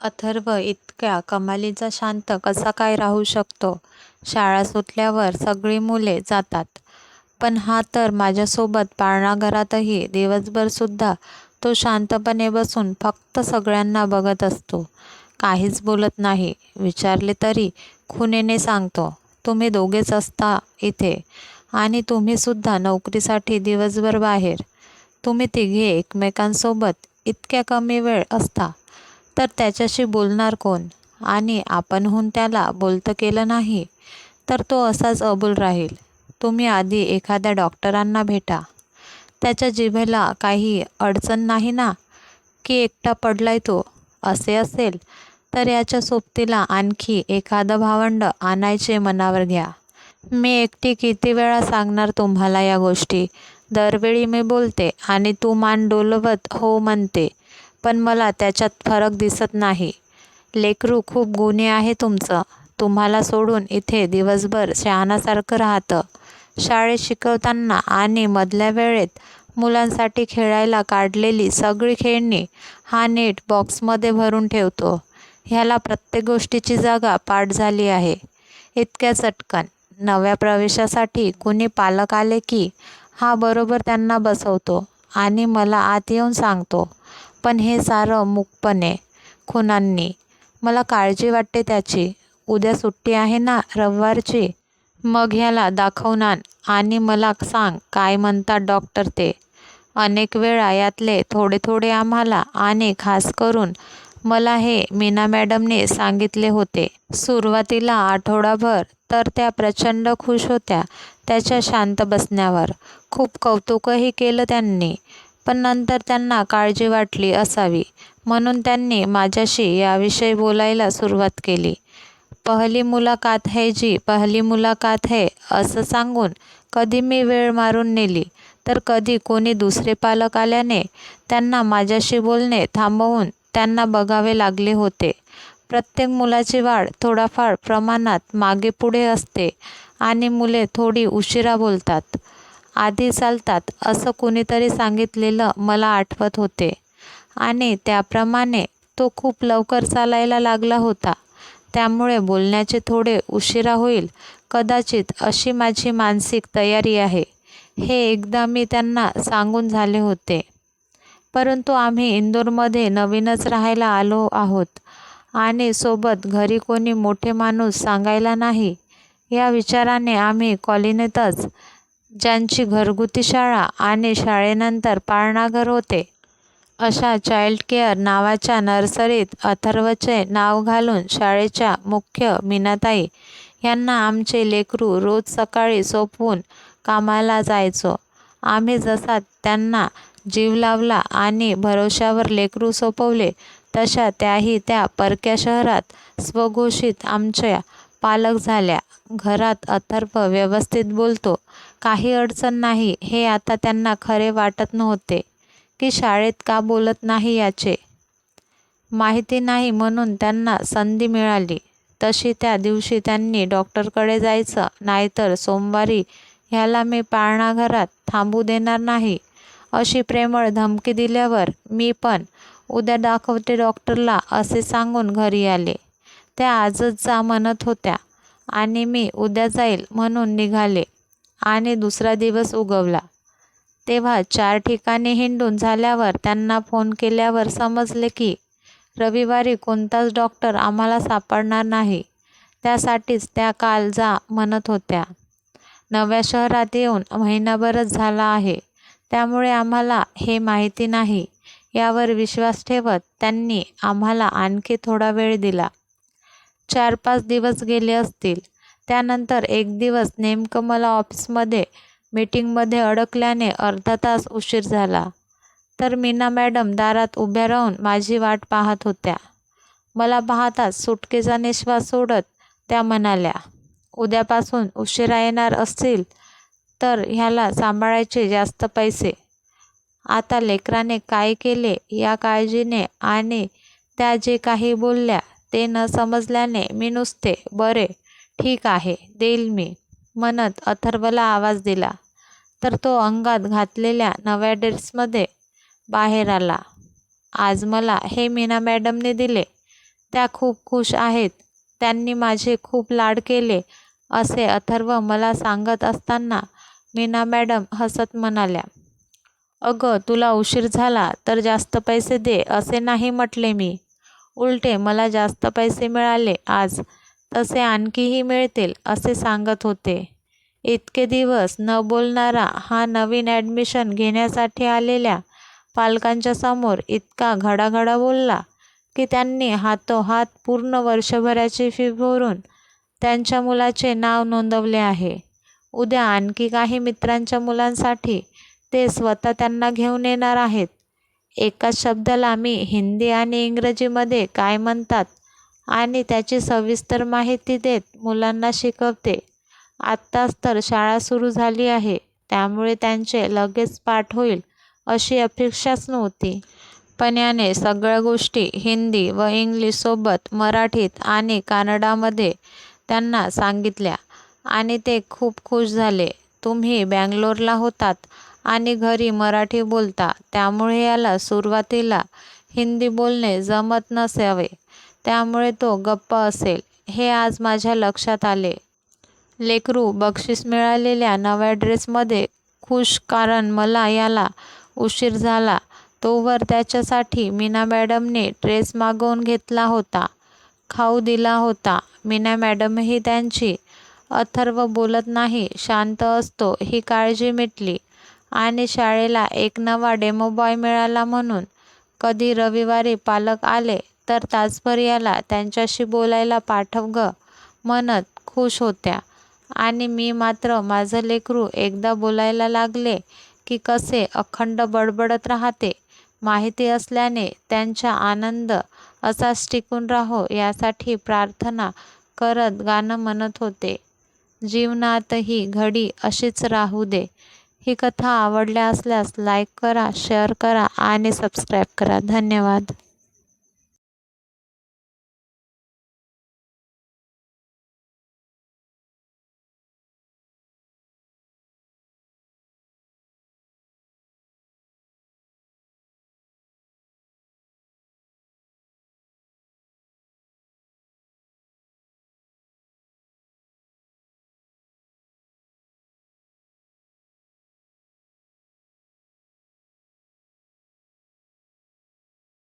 अथर्व इतक्या कमालीचा शांत कसा काय राहू शकतो? शाळा सुटल्यावर सगळी मुले जातात. पण हा तर माझ्यासोबत पाळणाघरातही दिवसभरसुद्धा तो शांतपणे बसून फक्त सगळ्यांना बघत असतो. काहीच बोलत नाही. विचारले तरी खुनेने सांगतो, तुम्ही दोघेच असता इथे आणि तुम्हीसुद्धा नोकरीसाठी दिवसभर बाहेर. तुम्ही तिघे एकमेकांसोबत इतक्या कमी वेळ असता तर त्याच्याशी बोलणार कोण? आणि आपणहून त्याला बोलतं केलं नाही तर तो असाच अबूल राहील. तुम्ही आधी एखाद्या डॉक्टरांना भेटा. त्याच्या जिभेला काही अडचण नाही ना? की एकटा पडलाय तो? असे असेल तर याच्या सोबतीला आणखी एखादं भावंड आणायचे मनावर घ्या. मी एकटी किती वेळा सांगणार तुम्हाला या गोष्टी? दरवेळी मी बोलते आणि तू मान डोलवत हो म्हणते पण मला त्याच्यात फरक दिसत नाही. लेकरू खूप गुणी आहे तुमचं. तुम्हाला सोडून इथे दिवसभर शहाणासारखं राहतं. शाळेत शिकवताना आणि मधल्या वेळेत मुलांसाठी खेळायला काढलेली सगळी खेळणी हा नीट बॉक्समध्ये भरून ठेवतो. ह्याला प्रत्येक गोष्टीची जागा पाठ झाली आहे. इतक्या चटकन. नव्या प्रवेशासाठी कुणी पालक आले की हा बरोबर त्यांना बसवतो आणि मला आत येऊन सांगतो. पण हे सारं मूकपणे. खुणांनी. मला काळजी वाटते त्याची. उद्या सुट्टी आहे ना रविवारची? मग ह्याला दाखवून आण आणि मला सांग काय म्हणतात डॉक्टर ते. अनेक वेळा यातले थोडे थोडे आम्हाला आणि खास करून मला हे मीना मॅडमने सांगितले होते. सुरुवातीला आठवडाभर तर त्या प्रचंड खुश होत्या त्याच्या शांत बसण्यावर. खूप कौतुकही केलं त्यांनी. पण नंतर त्यांना काळजी वाटली असावी म्हणून त्यांनी माझ्याशी याविषयी बोलायला सुरुवात केली. पहली मुलाकात है जी पहली मुलाकात है असं सांगून कधी मी वेळ मारून नेली तर कधी कोणी दुसरे पालक आल्याने त्यांना माझ्याशी बोलणे थांबवून त्यांना बघावे लागले होते. प्रत्येक मुलाची वाढ थोडाफार प्रमाणात मागेपुढे असते आणि मुले थोडी उशिरा बोलतात, आधी चालतात असं कुणीतरी सांगितलेलं मला आठवत होते आणि त्याप्रमाणे तो खूप लवकर चालायला लागला होता. त्यामुळे बोलण्याचे थोडे उशिरा होईल कदाचित अशी माझी मानसिक तयारी आहे हे एकदा मी त्यांना सांगून झाले होते. परंतु आम्ही इंदूरमध्ये नवीनच राहायला आलो आहोत आणि सोबत घरी कोणी मोठे माणूस सांगायला नाही या विचाराने आम्ही कॉलनीतच ज्यांची घरगुती शाळा आणि शाळेनंतर पाळणाघर होते अशा चाइल्ड केअर नावाच्या नर्सरीत अथर्वचे नाव घालून शाळेच्या मुख्य मीनाताई यांना आमचे लेकरू रोज सकाळी सोपवून कामाला जायचो. आम्ही जसा त्यांना जीव लावला आणि भरवश्यावर लेकरू सोपवले तशा त्याही त्या परक्या शहरात स्वघोषित आमच्या पालक झाल्या. घरात अथर्व व्यवस्थित बोलतो, काही अडचण नाही हे आता त्यांना खरे वाटत नव्हते. की शाळेत का बोलत नाही याचे? माहिती नाही म्हणून त्यांना संधी मिळाली. तशी त्या दिवशी त्यांनी डॉक्टरकडे जायचं नाहीतर सोमवारी ह्याला मी पाळणाघरात थांबू देणार नाही. अशी प्रेमळ धमकी दिल्यावर मी पण उद्या दाखवते डॉक्टरला असे सांगून घरी आले. त्या आजच जा म्हणत होत्या आणि मी उद्या जाईल म्हणून निघाले. आणि दुसरा दिवस उगवला. तेव्हा चार ठिकाणी हिंडून झाल्यावर त्यांना फोन केल्यावर समजले की रविवारी कोणताच डॉक्टर आम्हाला सापडणार नाही. त्यासाठीच त्या काल जा म्हणत होत्या. नव्या शहरात येऊन महिनाभरच झाला आहे त्यामुळे आम्हाला हे माहिती नाही यावर विश्वास ठेवत त्यांनी आम्हाला आणखी थोडा वेळ दिला. चार पाच दिवस गेले असतील. त्यानंतर एक दिवस नेमकं मला ऑफिसमध्ये मीटिंगमध्ये अडकल्याने अर्धा तास उशीर झाला. तर मीना मॅडम दारात उभ्या राहून माझी वाट पाहत होत्या. मला पाहताच सुटकेचा नि:श्वास सोडत त्या म्हणाल्या, उद्यापासून उशिरा येणार असतील तर ह्याला सांभाळायचे जास्त पैसे. आता लेकराने काय केले या काळजीने आणि त्या जे काही बोलल्या ते न समजल्याने मी नुसते बरे, ठीक आहे देईल मी. म्हणत अथर्वला आवाज दिला. तर तो अंगात घातलेल्या नव्या ड्रेसमध्ये बाहेर आला. आज मला हे मीना मॅडमने दिले. त्या खूप खुश आहेत. त्यांनी माझे खूप लाड केले असे अथर्व मला सांगत असताना मीना मॅडम हसत म्हणाल्या अगं तुला उशीर झाला तर जास्त पैसे दे असे नाही म्हटले मी. उलटे मला जास्त पैसे मिळाले आज. तसे आणखीही मिळतील असे सांगत होते. इतके दिवस न बोलणारा हा नवीन ॲडमिशन घेण्यासाठी आलेल्या पालकांच्या समोर इतका घडाघडा बोलला की त्यांनी हातोहात पूर्ण वर्षभराची फी भरून त्यांच्या मुलाचे नाव नोंदवले आहे. उद्या आणखी काही मित्रांच्या मुलांसाठी ते स्वतः त्यांना घेऊन येणार आहेत. एकाच शब्दाला मी हिंदी आणि इंग्रजीमध्ये काय म्हणतात आणि त्याची सविस्तर माहिती देत मुलांना शिकवते. आत्ताच तर शाळा सुरू झाली आहे. त्यामुळे त्यांचे लगेच पाठ होईल अशी अपेक्षाच नव्हती. पण याने सगळ्या गोष्टी हिंदी व इंग्लिशसोबत मराठीत आणि कानडामध्ये त्यांना सांगितल्या आणि ते खूप खुश झाले. तुम्ही बँगलोरला होतात आणि घरी मराठी बोलता त्यामुळे याला सुरुवातीला हिंदी बोलणे जमत नसावे. त्यामुळे तो गप्प असेल. हे आज माझ्या लक्षात आले. लेकरू बक्षीस मिळालेल्या नव्या ड्रेसमध्ये खुश कारण मला याला उशीर झाला. तोवर त्याच्यासाठी मीना मॅडमने ड्रेस मागवून घेतला होता. खाऊ दिला होता. मीना मॅडमही त्यांची अथर्व बोलत नाही शांत असतो ही काळजी मिटली. आणि शाळेला एक नवा डेमो बॉय मिळाला म्हणून कधी रविवारी पालक आले तर तासभर याला त्यांच्याशी बोलायला पाठव ग म्हणत खुश होत्या. आणि मी मात्र माझं लेकरू एकदा बोलायला लागले की कसे अखंड बडबडत राहते. माहिती असल्याने त्यांचा आनंद असाच टिकून राहो यासाठी प्रार्थना करत गाणं म्हणत होते. जीवनातही घडी अशीच राहू दे. ही कथा आवडल्या असल्यास लाईक करा शेअर करा आणि सबस्क्राईब करा. धन्यवाद.